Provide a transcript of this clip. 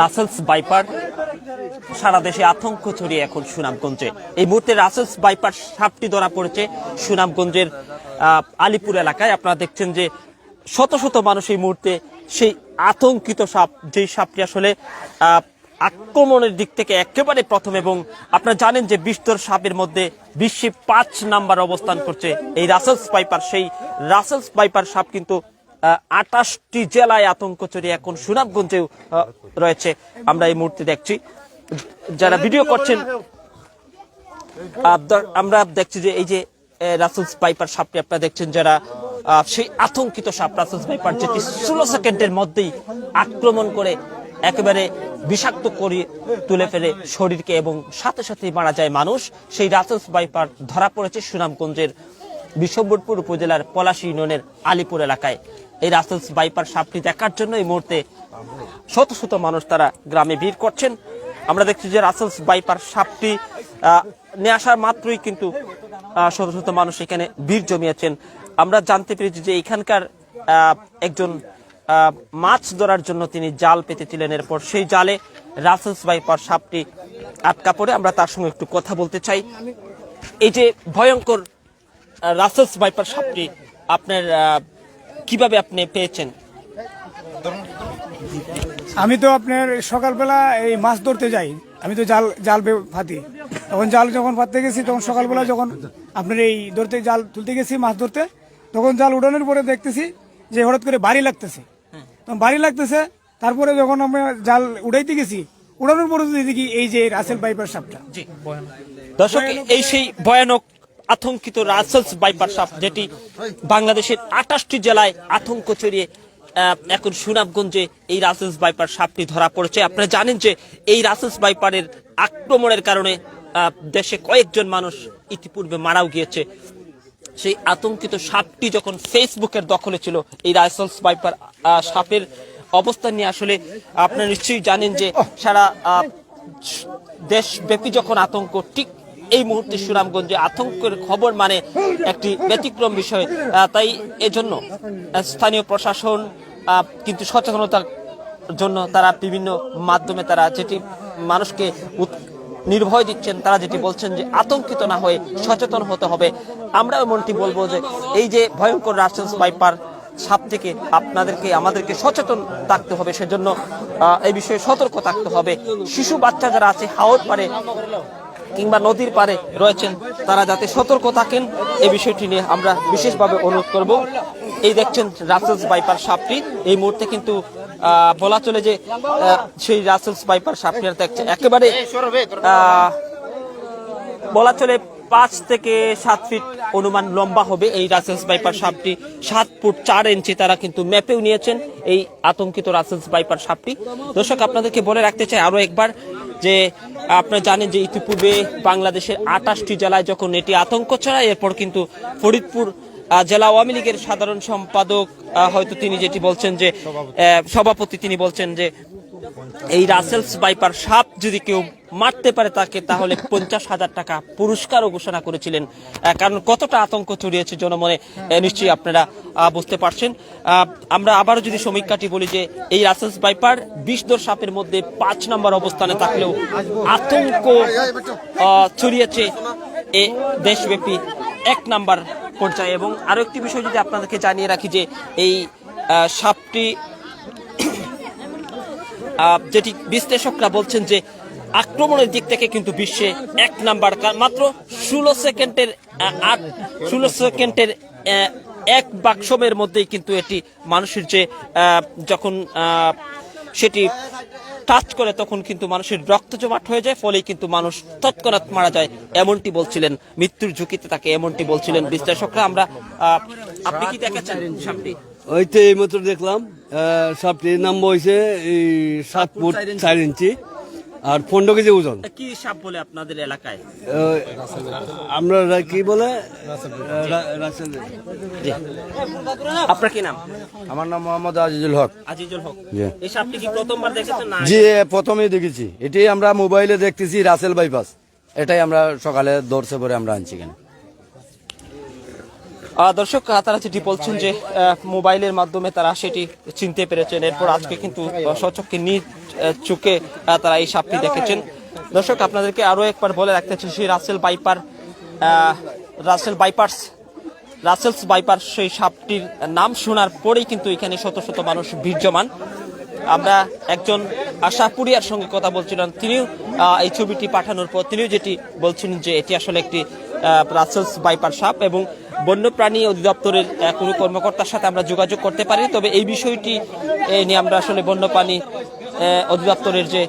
রাসেলস বাইপার সারা দেশে আতঙ্ক ছড়িয়ে এখন সুনামগঞ্জে। এই মুহূর্তে রাসেলস বাইপার সাপটি ধরা পড়েছে সুনামগঞ্জের আলিপুর এলাকায়। আপনারা দেখছেন যে শত শত মানুষ এই মুহূর্তে সেই আতঙ্কিত সাপ, যেই সাপটি আসলে আক্রমণের দিক থেকে একেবারে প্রথম এবং আপনারা জানেন যে বিস্তর সাপের মধ্যে বিশ্বে পাঁচ নাম্বার অবস্থান করছে এই রাসেলস পাইপার সেই রাসেলস পাইপার সাপ কিন্তু আটাশটি জেলায় আতঙ্ক ছড়িয়ে এখন সুনামগঞ্জেও রয়েছে। আমরা এই মুহূর্তে দেখছি, যারা ভিডিও করছেন আমরা দেখছি যে এই যে রাসেলস পাইপার সাপটি আপনারা দেখছেন, যারা সেই আতঙ্কিত সাপ রাসেলস পাইপার যেটি ষোলো সেকেন্ডের মধ্যেই আক্রমণ করে একেবারে বিষাক্ত করে তুলে ফেলে শরীরকে এবং সাথে সাথে মারা যায় মানুষ। সেই রাসেলস পাইপার ধরা পড়েছে সুনামগঞ্জের বিশ্বম্বরপুর উপজেলার পলাশী ইউনিয়নের আলিপুর এলাকায়। এই রাসেলস বাইপার সাপটি দেখার জন্য এই মুহূর্তে শত শত মানুষ তারা গ্রামে ভিড় করছেন। আমরা দেখছি যে রাসেলস বাইপার সাপটি নিয়ে আসার মাত্রই কিন্তু শত শত মানুষ এখানে ভিড় জমিয়েছেন। আমরা জানতে পেরেছি যে এখানকার একজন মাছ ধরার জন্য তিনি জাল পেতেছিলেন। এরপর সেই জালে রাসেলস বাইপার সাপটি আটকা পড়ে। আমরা তার সঙ্গে একটু কথা বলতে চাই। এই যে ভয়ঙ্কর রাসেলস বাইপার সাপটি, আপনার কীভাবে আপনি পেয়েছেন? আমি তো আপনার সকালবেলা এই মাছ ধরতে যাই। আমি তো জাল জাল বে- ফাতি তখন জাল যখন পাততে গেছি তখন সকালবেলা যখন আপনার এই ধরতে জাল তুলতে গেছি মাছ ধরতে তখন জাল উড়ানোর পরে দেখতেছি যে হঠাৎ করে বাড়ি লাগতেছে। তখন বাড়ি লাগতেছে তারপরে যখন আমি জাল উড়াইতে গেছি উড়ানোর পরে দেখি এই যে রাসেল বাইপার সাপটা। দর্শক এই সেই ভয়ানক আতঙ্কিত রাসেলস বাইপার সাপ, যেটি বাংলাদেশের আঠাশটি জেলায় আতঙ্ক ছড়িয়ে এখন সুনামগঞ্জে এই রাসেলস বাইপার সাপটি ধরা পড়েছে। আপনারা জানেন যে এই রাসেলস বাইপারের আক্রমণের কারণে দেশে কয়েকজন মানুষ ইতিপূর্বে মারাও গিয়েছে। সেই আতঙ্কিত সাপটি যখন ফেসবুকের দখলে ছিল, এই রাইসেলস বাইপার সাপের অবস্থান নিয়ে আসলে আপনারা নিশ্চয়ই জানেন যে সারা দেশব্যাপী যখন আতঙ্ক, ঠিক এই মুহূর্তে সুনামগঞ্জে আতঙ্কের খবর মানে একটি ব্যতিক্রম বিষয় তাই এজন্য স্থানীয় প্রশাসন কিন্তু সচেতনতার জন্য তারা বিভিন্ন মাধ্যমে তারা যেটি মানুষকে নির্ভয় দিচ্ছেন, তারা যেটি বলছেন যে আতঙ্কিত না হয়ে সচেতন হতে হবে। আমরা এমনটি বলব যে এই যে ভয়ঙ্কর রাসেলস বাইপার সাপ থেকে আপনাদেরকে, আমাদেরকে সচেতন থাকতে হবে, সেজন্য এই বিষয়ে সতর্ক থাকতে হবে। শিশু বাচ্চা যারা আছে, হাওর পারে কিংবা নদীর পারে রয়েছেন, তারা যাতে সতর্ক থাকেন এই বিষয়টি নিয়ে আমরা বিশেষভাবে অনুরোধ করব। এই দেখছেন রাসেলস বাইপার সাপটি। এই মুহূর্তে কিন্তু বলা চলে যে সেই রাসেলস বাইপার সাপটি দেখছে। একেবারে বলা চলে পাঁচ থেকে সাত ফিট অনুমান লম্বা হবে এই রাসেলস বাইপার সাপটি। সাত ফুট চার ইঞ্চি তারা কিন্তু ম্যাপেও নিয়েছেন এই আতঙ্কিত রাসেলস বাইপার সাপটি। দর্শক, আপনাদেরকে বলে রাখতে চাই আরও একবার যে আপনারা জানেন যে ইতিপূর্বে বাংলাদেশের আটাশটি জেলায় যখন এটি আতঙ্ক ছড়ায়, এরপর কিন্তু ফরিদপুর জেলা আওয়ামী লীগের সাধারণ সম্পাদক হয়তো তিনি যেটি বলছেন যে সভাপতি তিনি বলছেন যে, এই রাসেলস বাইপার সাপ যদি কেউ মারতে পারে তাকে, তাহলে পঞ্চাশ হাজার টাকা পুরস্কারও ঘোষণা করেছিলেন। কারণ কতটা আতঙ্ক ছড়িয়েছে জনমনে নিশ্চয়ই আপনারা বুঝতে পারছেন। আমরা আবারও যদি সমীক্ষাটি বলি যে এই রাসেলস বাইপার বিষদর সাপের মধ্যে পাঁচ নম্বর অবস্থানে থাকলেও আতঙ্ক ছড়িয়েছে এ দেশব্যাপী এক নাম্বার পর্যায়ে। এবং আরও একটি বিষয় যদি আপনাদেরকে জানিয়ে রাখি যে এই সাপটি যেটি বিশ্লেষকরা বলছেন যে আক্রমণের দিক থেকে কিন্তু বিশ্বে এক নাম্বার মাত্র ষোলো সেকেন্ডের আট, ষোলো সেকেন্ডের এক বাক্সমের মধ্যেই কিন্তু এটি মানুষের যে যখন সেটি টাচ করে তখন কিন্তু মানুষের রক্ত জমাট হয়ে যায়, ফলেই কিন্তু মানুষ তৎক্ষণাৎ মারা যায়। এমনটি বলছিলেন, মৃত্যুর ঝুঁকিতে তাকে এমনটি বলছিলেন বিশ্লেষকরা। আমরা আপনি কি দেখেছেন সাপটি? ওই তো এই মাত্র দেখলাম সাপটির নাম হয়েছে এই সাত ফুট চার ইঞ্চি। আর পনেরো কেজি ওজন। কি সাপ বলে আপনাদের এলাকায়? আমরা কি বলে। আপনার কি নাম? আমার নাম মোহাম্মদ আজিজুল হক। আজিজুল হক। এই সাপটি কি প্রথমবার দেখেছেন না জি প্রথমেই দেখেছি। এটাই আমরা মোবাইলে দেখতেছি রাসেল বাইপাস। এটাই আমরা সকালে দর্শে পরে আমরা আনছি কেন দর্শক তারা যেটি বলছেন যে মোবাইলের মাধ্যমে তারা সেটি চিনতে পেরেছেন। এরপর আজকে কিন্তু স্বচক্ষে নিজ চুকে তারা এই সাপটি দেখেছেন। দর্শক, আপনাদেরকে আরও একবার বলে রাখতে চাই, সেই রাসেল বাইপার রাসেল বাইপার্স, রাসেলস বাইপার সেই সাপটির নাম শোনার পরেই কিন্তু এখানে শত শত মানুষ জমান আমরা একজন আশাপুরিয়ার সঙ্গে কথা বলছিলাম, তিনিও এই ছবিটি পাঠানোর পর তিনিও যেটি বলছেন যে, এটি আসলে একটি রাসেলস বাইপার সাপ এবং বন্যপ্রাণী অধিদপ্তরের কোনো কর্মকর্তার সাথে আমরা যোগাযোগ করতে পারি। তবে এই বিষয়টি নিয়ে আমরা আসলে বন্যপ্রাণী অধিদপ্তরের যে